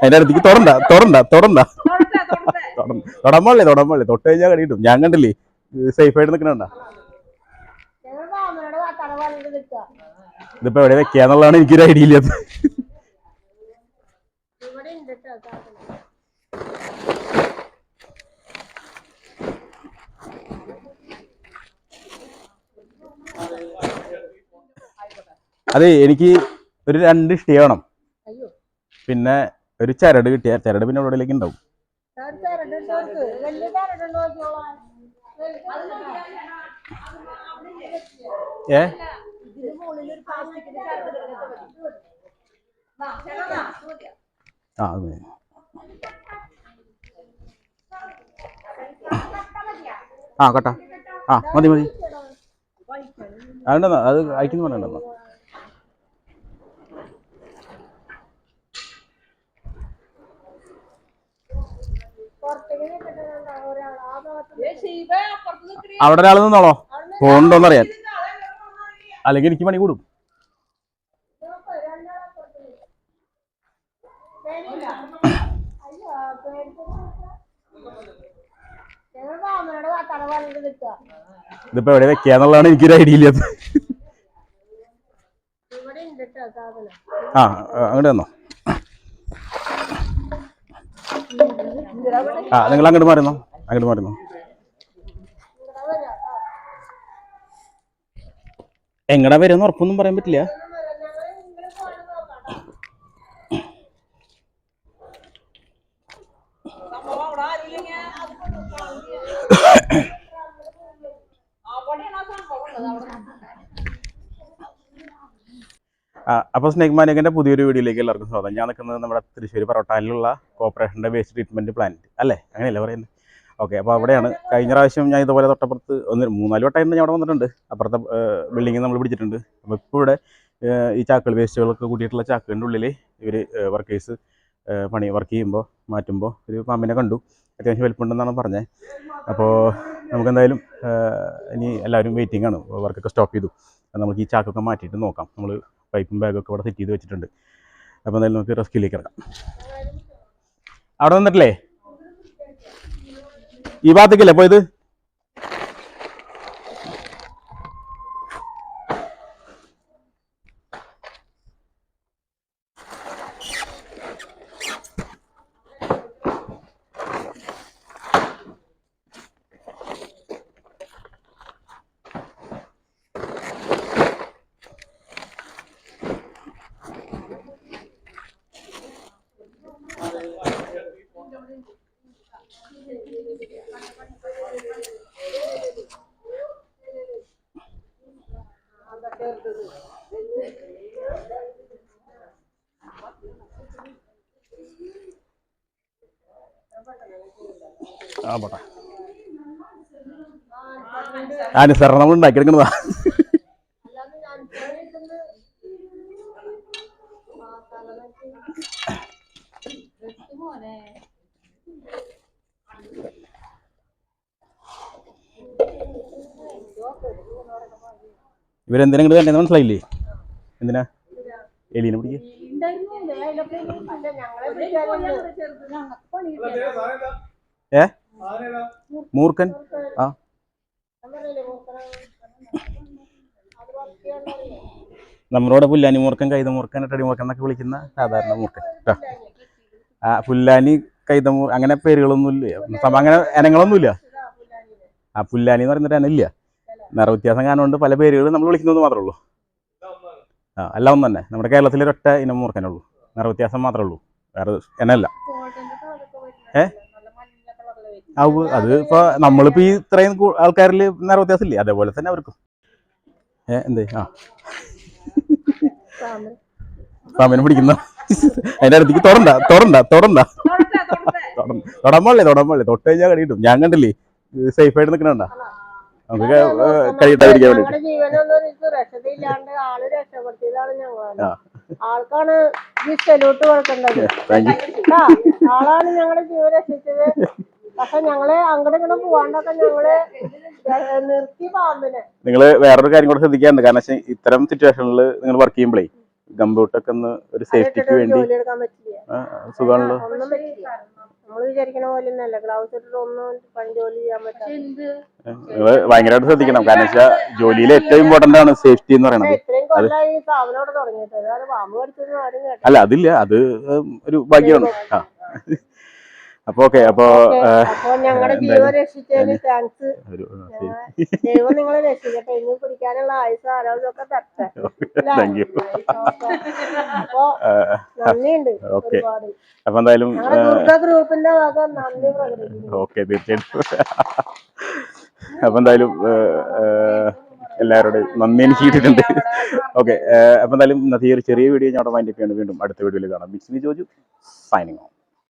അതിന്റെ അടുത്തേക്ക് തൊടണ്ട തൊടണ്ട തൊടണ്ട. തൊടമ്പള്ളി തൊടമ്പള്ളി. തൊട്ട് കഴിഞ്ഞാൽ കടിയിട്ടും ഞാൻ കണ്ടില്ലേ? സേഫ് ആയിട്ട് നിൽക്കണണ്ട ഇതിപ്പോ എവിടെ വെക്കാന്നുള്ളതാണ് എനിക്കൊരു ഐഡിയ ഇല്ലാത്ത അതെ എനിക്ക് ഒരു രണ്ട് ഇഷ്ടി വേണം. പിന്നെ ഒരു ചരട് കിട്ടിയ ചരട് പിന്നെ എവിടെയിലേക്ക് ഉണ്ടാവും. ഏ. ആ അത് ആ കട്ട. ആ മതി മതി. അതുണ്ടെന്നാ അത് അയക്കുന്നു പറഞ്ഞിട്ടുണ്ടെന്നാ പുറത്തേക്ക് നിൽക്കുന്നുണ്ടാവും ഒരാൾ ആ ഭാഗത്ത് ഏ, ശിവ, അപ്പുറത്ത് നിൽക്കണേ. അവിടെ ഒരാൾ നിന്നോളോ? ഫോണുണ്ടോന്ന് അറിയാൻ അല്ലെങ്കിൽ എനിക്ക് പണി കൂടും. ഇതിപ്പോ എവിടെ വെക്കാന്നുള്ളതാണ് എനിക്കൊരു ഐഡിയ ഇല്ലാത്ത ആ അങ്ങോട്ട് വന്നോ. ആ നിങ്ങൾ അങ്ങോട്ട് മാറുന്നോ അങ്ങോട്ട് മാറുന്നോ. എങ്ങടാ വരുമെന്ന് ഉറപ്പൊന്നും പറയാൻ പറ്റില്ല ഞങ്ങൾ നിങ്ങൾ ഫോണ് നോക്കാം സംഭവം അവിടെ ആരുമില്ലെങ്കിൽ അത് കൊണ്ടുപോകാം. അവിടെയാണ് ആ സംഭവം ഉള്ളത് അവിടെ ആ, അപ്പോൾ സ്നേക് മാനേജിന്റെ പുതിയൊരു വീഡിയോയിലേക്ക് എല്ലാവർക്കും സ്വാഗതം. ഞാൻ നിൽക്കുന്നത് നമ്മുടെ തൃശ്ശൂർ പറവട്ടാനിലുള്ള കോർപ്പറേഷന്റെ വേസ്റ്റ് ട്രീറ്റ്മെന്റ് പ്ലാന്റ് അല്ലേ? അങ്ങനെയല്ലേ പറയുന്നത് ഓക്കെ അപ്പോൾ അവിടെയാണ് കഴിഞ്ഞ പ്രാവശ്യം ഞാൻ ഇതുപോലെ തൊട്ടപ്പുറത്ത് ഒന്ന് മൂന്നാൽ വട്ടം ഞാൻ അവിടെ വന്നിട്ടുണ്ട്. അപ്പുറത്തെ ബിൽഡിങ്ങിൽ നമ്മൾ പിടിച്ചിട്ടുണ്ട്. അപ്പോൾ ഇപ്പോൾ ഇവിടെ ഈ ചാക്കുകൾ വേസ്റ്റുകളൊക്കെ കൂട്ടിയിട്ടുള്ള ചാക്കുകളുടെ ഉള്ളിൽ ഇവർ വർക്കേഴ്സ് പണി വർക്ക് ചെയ്യുമ്പോൾ മാറ്റുമ്പോൾ ഒരു പാമ്പിനെ കണ്ടു. അത്യാവശ്യം വലിപ്പമുണ്ടെന്നാണ് പറഞ്ഞത് അപ്പോൾ നമുക്കെന്തായാലും ഇനി എല്ലാവരും വെയിറ്റിംഗ് ആണ്. വർക്കൊക്കെ സ്റ്റോപ്പ് ചെയ്തു. നമുക്ക് ഈ ചാക്കൊക്കെ മാറ്റിയിട്ട് നോക്കാം. നമ്മൾ പൈപ്പും ബാഗൊക്കെ ഇവിടെ സെറ്റ് ചെയ്ത് വെച്ചിട്ടുണ്ട്. അപ്പോൾ എന്തായാലും നമുക്ക് റെസ്ക്യൂലേക്ക് ഇറങ്ങാം. അവിടെ നിന്നിട്ടില്ലേ ഈ ഭാഗത്തേക്കല്ലേ പോയത്? ആ പോട്ടെ നമ്മൾ ഉണ്ടാക്കിയെടുക്കുന്നതാ. ഇവരെന്തിനാ ഇങ്ങോട്ട് തന്നെ മനസ്സിലായില്ലേ? എന്തിനാ? എലീനെ പിടിക്കുക ഏ? മൂർഖൻ? ആ. നമ്മളോട് പുല്ലാനി മൂർഖൻ കൈത മൂർഖൻ ഇട്ടടി മൂർഖൻ എന്നൊക്കെ വിളിക്കുന്ന സാധാരണ മൂർഖൻ കേട്ടോ ആ പുല്ലാനി കൈത കൈതമൂർ അങ്ങനെ പേരുകളൊന്നും ഇല്ല അങ്ങനെ ഇനങ്ങളൊന്നുമില്ല. ആ പുല്ലാനി എന്ന് പറയുന്നൊരു ഇനം ഇല്ല നിറ വ്യത്യാസം കാരണം കൊണ്ട് പല പേരുകൾ നമ്മൾ വിളിക്കുന്നത് മാത്രമേ ഉള്ളൂ. ആ എല്ലാം ഒന്നും തന്നെ. നമ്മുടെ കേരളത്തിൽ ഒരൊറ്റ ഇനം മൂർക്കനേ ഉള്ളൂ. നിറ വ്യത്യാസം മാത്രമേ ഉള്ളൂ. വേറെ എന്നല്ല ഏ? ആവ് അത് ഇപ്പൊ നമ്മളിപ്പോ ഈ ഇത്രയും ആൾക്കാരിൽ നിറ വ്യത്യാസം ഇല്ലേ? അതേപോലെ തന്നെ അവർക്കും. ഏ എന്തേ? ആ. സാമിനെ പിടിക്കുന്ന? അതിന്റെ അടുത്തേക്ക് തൊടണ്ട തൊടണ്ട തൊടട്ടെ, തൊടട്ടെ. തൊടമ്പള്ളി തൊടമ്പള്ളി തൊട്ട് കഴിഞ്ഞാൽ കടി കിട്ടും. ഞാൻ കണ്ടില്ലേ സേഫ് ആയിട്ട് നിൽക്കണണ്ട നമുക്ക് കഴിയിട്ടാതിരിക്കാൻ ഒരു സുരക്ഷതയില്ലാണ്ട് ആൾ രക്ഷപ്പെടുത്തിയതാണ് ഞങ്ങളാണ്. ആൾക്കാണ് ഈ സല്യൂട്ട് കൊടുക്കേണ്ടത്? ആളാണ് ഞങ്ങളുടെ ജീവൻ രക്ഷിച്ചത്. പക്ഷെ ഞങ്ങൾ അങ്ങോട്ട് ഇങ്ങോട്ട് പോവാണ്ടൊക്കെ ഞങ്ങൾ നിർത്തി പാമ്പിനെ. നിങ്ങൾ വേറൊരു കാര്യം കൂടെ ശ്രദ്ധിക്കാറുണ്ട് കാരണം വെച്ചാൽ ഇത്തരം സിറ്റുവേഷനിൽ നിങ്ങൾ വർക്ക് ചെയ്യുമ്പോഴേ ഗംബൂട്ടൊക്കെ ഒന്ന് ഒരു സേഫ്റ്റിക്ക് വേണ്ടി സുഖമാണല്ലോ. നമ്മൾ വിചാരിക്കണ പോലെ ഒന്നല്ല ഗ്ലൗസ് ഇട്ടിട്ട് ഒന്നും പണി ജോലി ചെയ്യാൻ പറ്റില്ല ഭയങ്കരമായിട്ട് ശ്രദ്ധിക്കണം. കാരണം വെച്ചാൽ ജോലിയിൽ ഏറ്റവും ഇമ്പോർട്ടന്റ് ആണ് സേഫ്റ്റി എന്ന് പറയുന്നത്. അല്ല അതില്ല. അത് ഒരു ഭാഗ്യമാണ്. ആ. അപ്പൊ ഓക്കെ അപ്പൊ ഞങ്ങളുടെ ജീവൻ രക്ഷിച്ചതിന് താങ്ക്സ് ഒരു ആ, ശരി. ദൈവം നിങ്ങളെ രക്ഷിക്കട്ടെ. ഇനി പിടിക്കാനുള്ള ആയുസ് ആരോഗ്യമൊക്കെ തരട്ടെ. താങ്ക് യു അപ്പൊ നന്ദിയുണ്ട് ഓക്കെ. അപ്പൊ എന്തായാലും ഗ്രൂപ്പിന്റെ ഭാഗം നന്ദി പ്രകടിപ്പിക്കുന്നു ഓക്കെ തീർച്ചയായിട്ടും. അപ്പൊ എന്തായാലും എല്ലാവരോടും നന്ദി എനിക്ക് കിട്ടിയിട്ടുണ്ട് ഓക്കെ അപ്പൊ എന്തായാലും നദീർ ചെറിയ വീഡിയോ ഞാൻ അവിടെ മൈൻഡ് ചെയ്യാണ് വീണ്ടും അടുത്ത വീഡിയോയിൽ കാണാം. ബിസ്മി ജോജു സൈനിങ് ഓൺ